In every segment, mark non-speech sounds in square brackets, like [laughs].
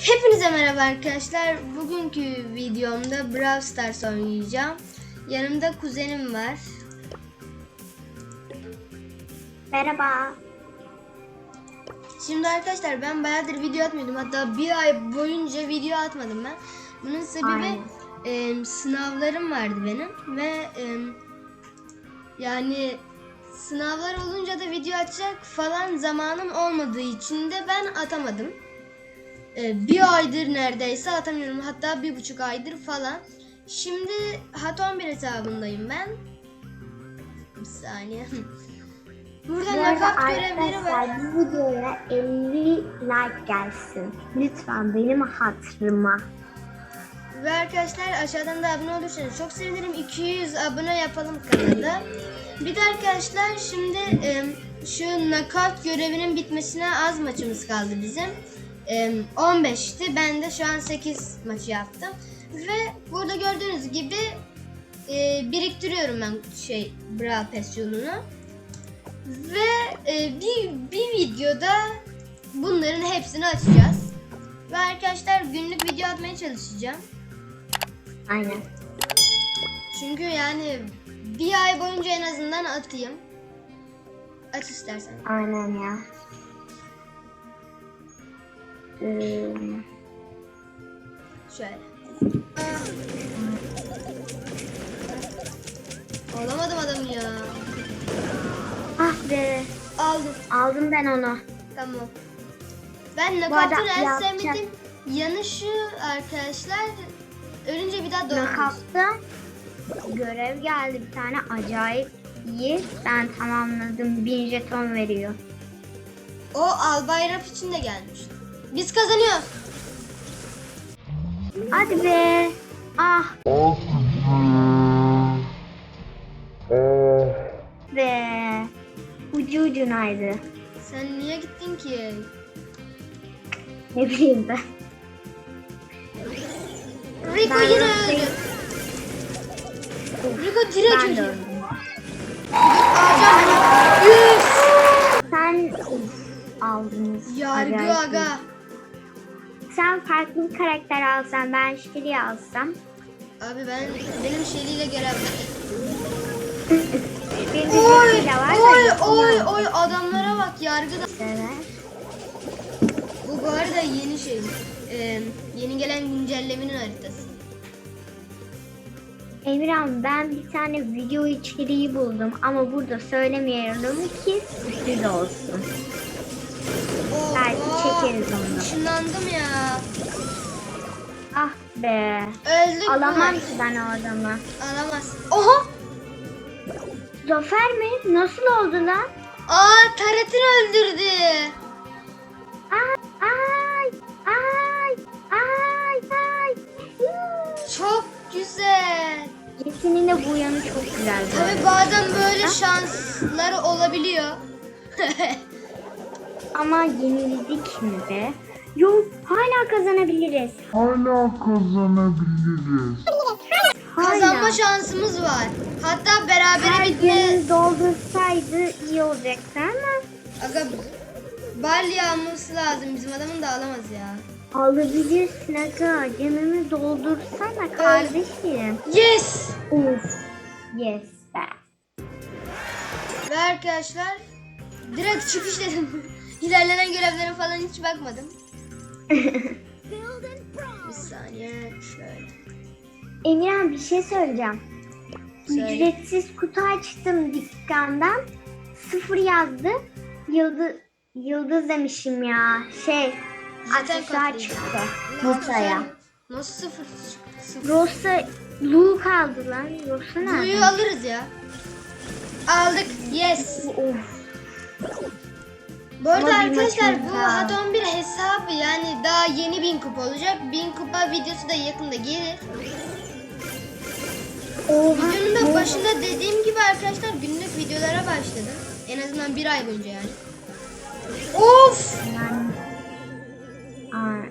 Hepinize merhaba arkadaşlar. Bugünkü videomda Brawl Stars oynayacağım. Yanımda kuzenim var. Merhaba. Şimdi arkadaşlar ben bayağıdır video atmıyordum. Hatta bir ay boyunca video atmadım ben. Bunun sebebi e, sınavlarım vardı benim ve e, yani sınavlar olunca da video atacak falan zamanım olmadığı için de ben atamadım. E, bir aydır neredeyse atamıyorum. Hatta bir buçuk aydır falan. Şimdi Hat 11 hesabındayım ben. Bir saniye. Burada nakavt görevleri var. bu videoya 50 like gelsin. Lütfen benim hatırıma. Ve arkadaşlar aşağıdan da abone olursanız çok sevinirim. 200 abone yapalım kanalda. Bir de arkadaşlar şimdi e, şu knockout görevinin bitmesine az maçımız kaldı bizim. E, 15'ti. Ben de şu an 8 maçı yaptım. Ve burada gördüğünüz gibi e, biriktiriyorum ben şey Brawl Pass yolunu. Ve e, bir, bir videoda bunların hepsini açacağız. Ve arkadaşlar günlük video atmaya çalışacağım. Aynen. Çünkü yani bir ay boyunca en azından atayım. Aç istersen. Aynen ya. Ee, Şöyle. Alamadım adamı ya. ah be. Aldım. Aldım ben onu. Tamam. Ben arada nakavtın en yapacak- sevmediğim yanı şu arkadaşlar. Ölünce bir daha doğmuyoruz. Nakapta görev geldi bir tane acayip iyi. Ben tamamladım. 1000 jeton veriyor. O Albayraf için de gelmiş. Biz kazanıyoruz. Hadi be. Ah be. Ucu ucunaydı. Sen niye gittin ki? Ne bileyim ben. Rico Ben yine öldü. Rico direkt öldü. Yüz. Sen aldınız. Yargı iyi. aga. Sen farklı bir karakter alsan ben Şiri'yi alsam. Abi ben benim. [laughs] Benim de Oy var oy oy oy adamlara bak yargıda. Evet. Bu bu arada yeni şey. Ee, yeni gelen güncellemenin haritası. Emirhan ben bir tane video içeriği buldum ama burada söylemiyorum ki sürpriz olsun. Çekeriz onu. Işınlandım ya. Ah be. Öldük Alamam mü? ki ben o adamı. Alamaz. Oha! Zafer mi? Nasıl oldu lan? Aa Taret'in öldürdü. Ay ay ay ay ay. Çok güzel. Jesse'nin de bu yanı çok güzel. bu Tabi arada. bazen böyle şansları olabiliyor. [laughs] Ama yenildik mi be? Yok hala kazanabiliriz. Hala kazanabiliriz. Hala. Kazanma şansımız var. Hatta berabere Her bitme. gün doldursaydı iyi olacaktı ama Aga bal yağması lazım. Bizim adamın da alamaz ya. alabilirsin aga. Gemimi doldursana kardeşim. Yes! Uf. Yes be. Ve arkadaşlar direkt çıkış dedim. [laughs] İlerlenen görevlere falan hiç bakmadım. [laughs] Bir saniye şöyle. Emirhan bir şey söyleyeceğim. Söyle. Ücretsiz kutu açtım dükkandan. Sıfır yazdı. Yıldız, yıldız demişim ya. Şey, aksesuar çıktı. Rosa'ya. Nasıl sıfır? Sıfır. Rosa, Lu kaldı lan. Rosa nerede? Suyu alırız ya. Aldık. Yes. Of. Bu arada Ama arkadaşlar bu. Hat 11 hesabı yani daha yeni 1000 kupa olacak. 1000 kupa videosu da yakında gelir. Oha. Videonun da oha. başında dediğim gibi arkadaşlar günlük videolara başladım. En azından bir ay boyunca yani. Of! Yani, Aa.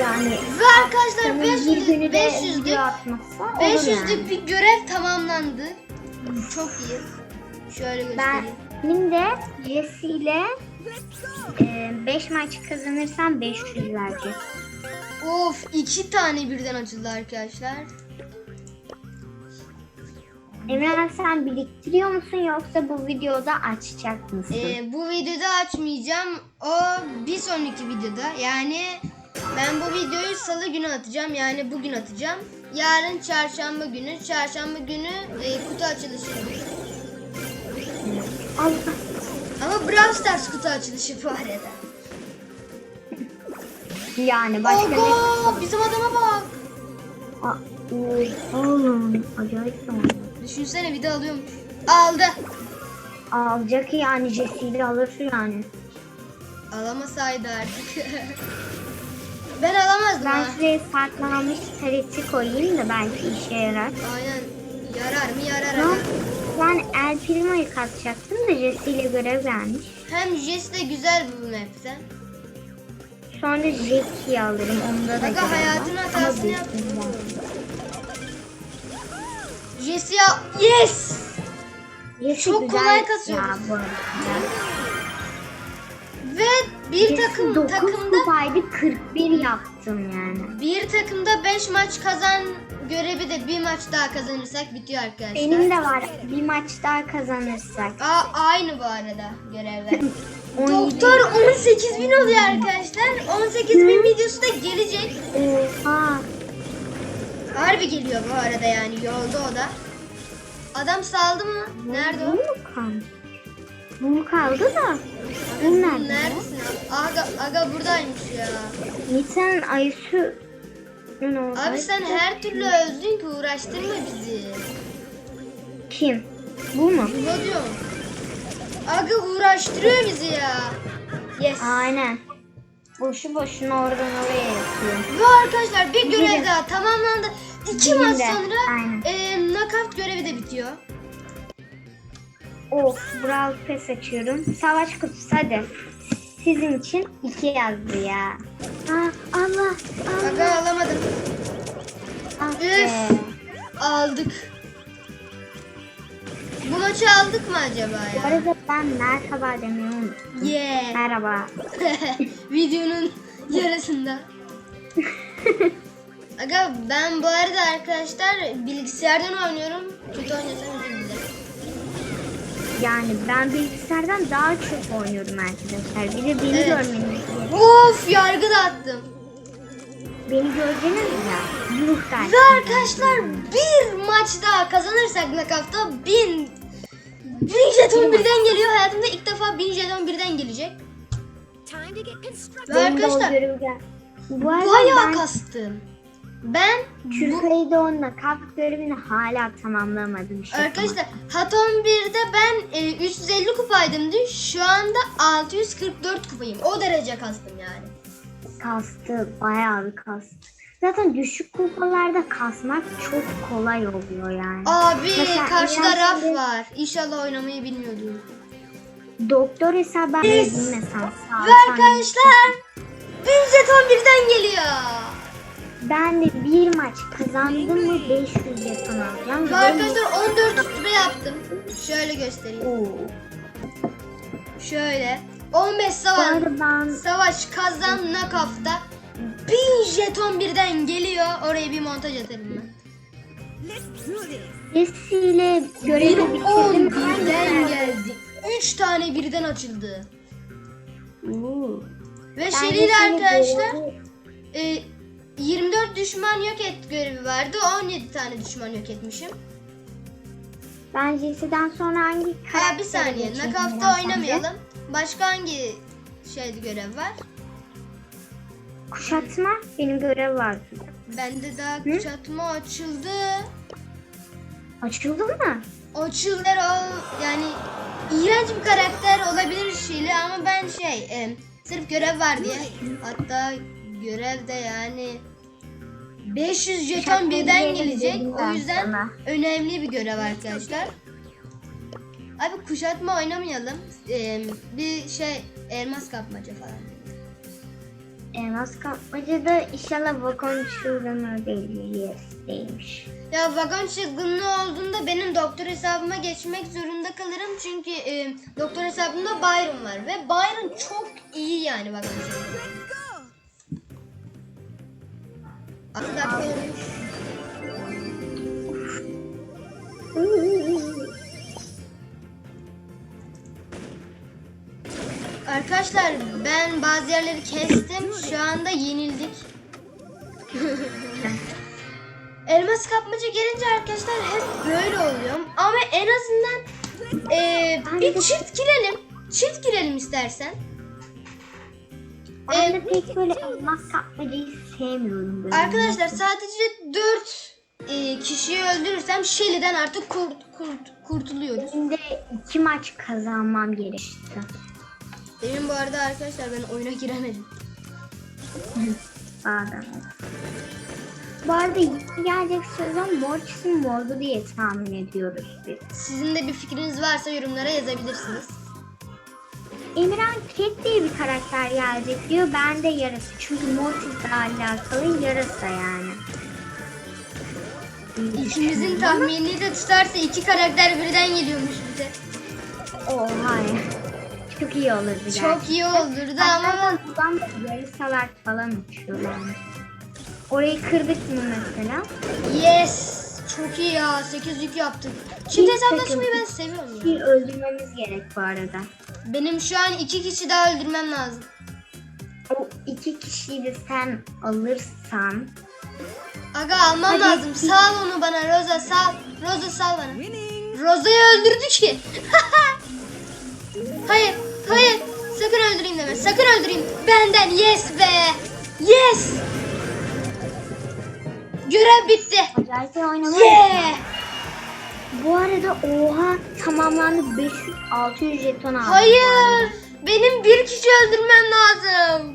yani Ve arkadaşlar senin bir 500'lük günü de 500'lük video atmazsa olur 500'lük yani. bir görev tamamlandı. Çok iyi. Şöyle Ben göstereyim. Benim de Jesse ile 5 maç kazanırsam 500 verecek. Of iki tane birden açıldı arkadaşlar. Emre sen biriktiriyor musun yoksa bu videoda açacak mısın? Ee, bu videoda açmayacağım. O bir sonraki videoda. Yani ben bu videoyu salı günü atacağım. Yani bugün atacağım. Yarın çarşamba günü. Çarşamba günü e, kutu açılışı. Allah. Ama Brawl Stars kutu açılışı arada. Yani başka ne? Oho, bizim adama bak. Aa, Oğlum acayip sonra. Düşünsene bir de alıyormuş. Aldı. Alacak yani Jesse'yi alır yani. Alamasaydı artık. [laughs] ben alamazdım Ben ha. şuraya saklanmış tareti koyayım da belki işe yarar. Aynen. Yarar mı yarar Ne? Ben El Primo'yu katacaktım da Jesse ile görev gelmiş. Hem Jess de güzel bu map'te. Sonra Jackie'yi alırım. Onda da Aga, hayatın hatasını ihtimal. Jess'i al. Yes! Jesse Çok güzel kolay kasıyoruz. Ya. Ve bir Jesse takım 9 takımda kupaydı 41 yaptım yani. bir takımda 5 maç kazan görevi de bir maç daha kazanırsak bitiyor arkadaşlar. Benim de var. Bir maç daha kazanırsak. Aa, aynı bu arada görevler. [laughs] 17 Doktor 18 bin oluyor arkadaşlar. 18 bin videosu da gelecek. Oha. Harbi geliyor bu arada yani yolda o da. Adam saldı mı? Nerede o? Mu kaldı? Da? Nerede? Neredesin? Aga, aga buradaymış ya. Nisan Aysu. Abi sen her türlü öldün ki uğraştırma bizi. Kim? Bu mu? Ne diyorum? Aga uğraştırıyor bizi ya. Yes. Aynen. Boşu boşuna oradan oraya yapıyor. Ve arkadaşlar bir görev Benim. daha tamamlandı. İki maç sonra Aynen. e, knockout görevi de bitiyor. Of, Brawl Pass açıyorum. Savaş kutusu hadi. Sizin için iki yazdı ya. Aa, Allah, Aga Allah. alamadım. Ah be. Üf. Aldık. Bu maçı aldık mı acaba Bu ya? arada ben merhaba demeyi unuttum. Yeah. Merhaba. [laughs] Videonun yarısında. [laughs] Aga ben bu arada arkadaşlar bilgisayardan oynuyorum. Kötü oynasam. Yani ben bilgisayardan daha çok oynuyorum arkadaşlar. Bir de beni Evet. görmeniz gerekiyor. Of yargı da attım. Beni gördünüz ya. Yuh Ve arkadaşlar bir maç daha kazanırsak nakafta bin bin jeton birden geliyor. Hayatımda ilk defa bin jeton birden gelecek. Ve arkadaşlar bayağı ben kastım. Ben bu, Türkiye'de onunla kap görevini hala tamamlamadım. Şaka arkadaşlar Hat 11'de ben e, 350 kupaydım dün. Şu anda 644 kupayım. O derece kastım yani. Kastı, bayağı bir kastı. Zaten düşük kupalarda kasmak çok kolay oluyor yani. Abi Mesela karşıda raf şimdi- var. İnşallah oynamayı bilmiyordum. Doktor hesabı ben sağ Ve arkadaşlar bin jeton birden geliyor. Ben de bir maç kazandım mı 500 jeton alacağım. Ve arkadaşlar 14 üstüme yaptım. Şöyle göstereyim. Oo. Şöyle. 15 Bu savaş, ben savaş kazan nakafta. 1000 jeton birden geliyor. Oraya bir montaj atarım ben. Jesse ile görevi bitirdim. 10 birden geldi. 3 tane birden açıldı. Oo. Ve Jesse'yle arkadaşlar e, 24 düşman yok et görevi vardı. 17 tane düşman yok etmişim. Ben Jesse'den sonra hangi Ha karaktere bir saniye. biraz oynamayalım. Başka hangi şeydi görev var? Kuşatma benim görev vardı. Bende daha kuşatma açıldı. Açıldı mı? Açıldı o yani iğrenç bir karakter olabilir Şili ama ben şey e, sırf görev var diye hatta görevde yani 500 jeton birden gelecek. O yüzden önemli bir görev arkadaşlar. Abi kuşatma oynamayalım. E, bir şey elmas kapmaca falan. elmas kapmaca da inşallah Vakon Children'ı değilmiş. Ya vagon çılgınlığı olduğunda benim doktor hesabıma geçmek zorunda kalırım. Çünkü e, doktor hesabımda Byron var. Ve Byron çok iyi yani vagon çılgınlığı. Arkadaşlar ben bazı yerleri kestim. Şu anda yenildik. Elmas kapmaca gelince arkadaşlar hep böyle oluyor. Ama en azından eee, bir çift girelim. Çift girelim istersen. Ben de pek böyle elmas kapmacayı sevmiyorum. Böyle. Arkadaşlar sadece 4 kişiyi öldürürsem Shelly'den artık kurt, kurt, kurtuluyoruz. Şimdi iki maç kazanmam gerekti. Benim bu arada arkadaşlar ben oyuna giremedim. Bazen. Bu arada gelecek sezon Mortis'in mordu diye tahmin ediyoruz biz. Sizin de bir fikriniz varsa yorumlara yazabilirsiniz. Emirhan Cat diye bir karakter gelecek diyor. Ben de yarası. Çünkü Mortis'le alakalı yarasa yani. İkimizin tahmini de tutarsa iki karakter birden geliyormuş bize. Oha ya. Çok iyi olurdu gerçekten. Çok iyi olurdu ama buradan da yarasalar falan uçuyor yani. Orayı kırdık mı mesela? yes. Çok iyi ya. 8 yük yaptık. Şimdi hesaplaşmayı ben seviyorum ya. Bir öldürmemiz gerek bu arada. Benim şu an iki kişi daha öldürmem lazım. O iki kişiyi de sen alırsan Aga almam Hadi. lazım. Sal onu bana Roza sal. Roza sal bana. Roza'yı öldürdü ki. [laughs] hayır, hayır. Sakın öldüreyim deme. Sakın öldüreyim. Benden yes be. Yes. Görev bitti. acayip bir oynama. Yeah. Bu arada oha tamamlandı 500 600 jeton aldım. Hayır. Benim bir kişi öldürmem lazım.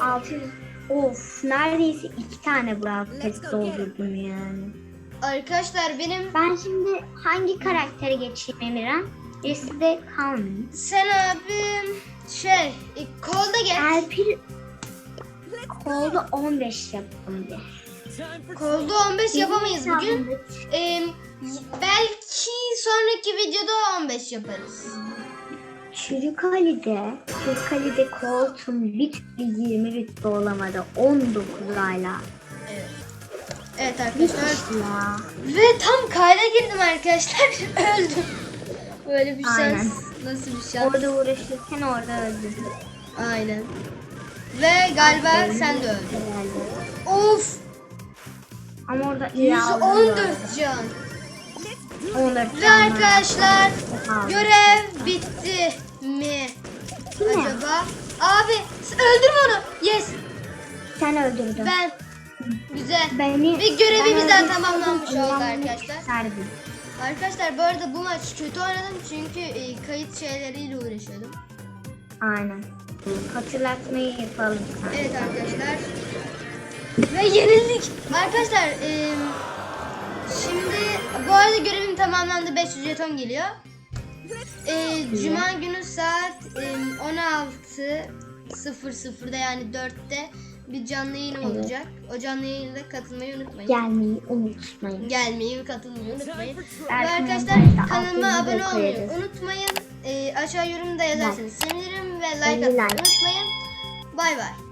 600 Of neredeyse iki tane Brawl Pass doldurdum yani. Arkadaşlar benim Ben şimdi hangi karaktere geçeyim Emirhan? Birisi de sen abim şey kolda gel. Alpir Kolda 15 yapalım bir. Kolda 15 yapamayız bugün. Ee, belki sonraki videoda 15 yaparız. Çocuk Ali'de, Çocuk Ali'de Colton bir türlü 20 rütbe olamadı. 19 hala. Evet. Arkadaşlar. ya. Ve tam kayda girdim arkadaşlar. [laughs] Öldüm. Böyle bir Aynen. şans. Nasıl bir şans? Orada uğraşırken orada öldürdü. Aynen. Ve galiba sen de öldün. Of. Ama orada iyi aldı. 114 can. 14 Ve arkadaşlar Aha. görev bitti mi? Değil mi? Acaba? Abi öldürme onu. Yes. Sen öldürdün. Ben. Güzel. Beni, Bir görevimiz ben öldürseydim tamamlanmış oldu arkadaşlar. isterdim. Arkadaşlar bu arada bu maç kötü oynadım çünkü e, kayıt şeyleriyle uğraşıyordum. Aynen. Hatırlatmayı yapalım. Evet arkadaşlar. Ve yenildik. Arkadaşlar e, şimdi bu arada görevim tamamlandı. 500 jeton geliyor. E, Cuma günü saat e, 16.00'da yani 4'te bir canlı yayınım Evet. olacak. O canlı yayına katılmayı unutmayın. Gelmeyi unutmayın. Gelmeyi ve katılmayı unutmayın. Ve arkadaşlar kanalıma abone olmayı unutmayın. E, aşağı yorumda yazarsanız sevinirim ve like Like. atmayı unutmayın. Bay bay.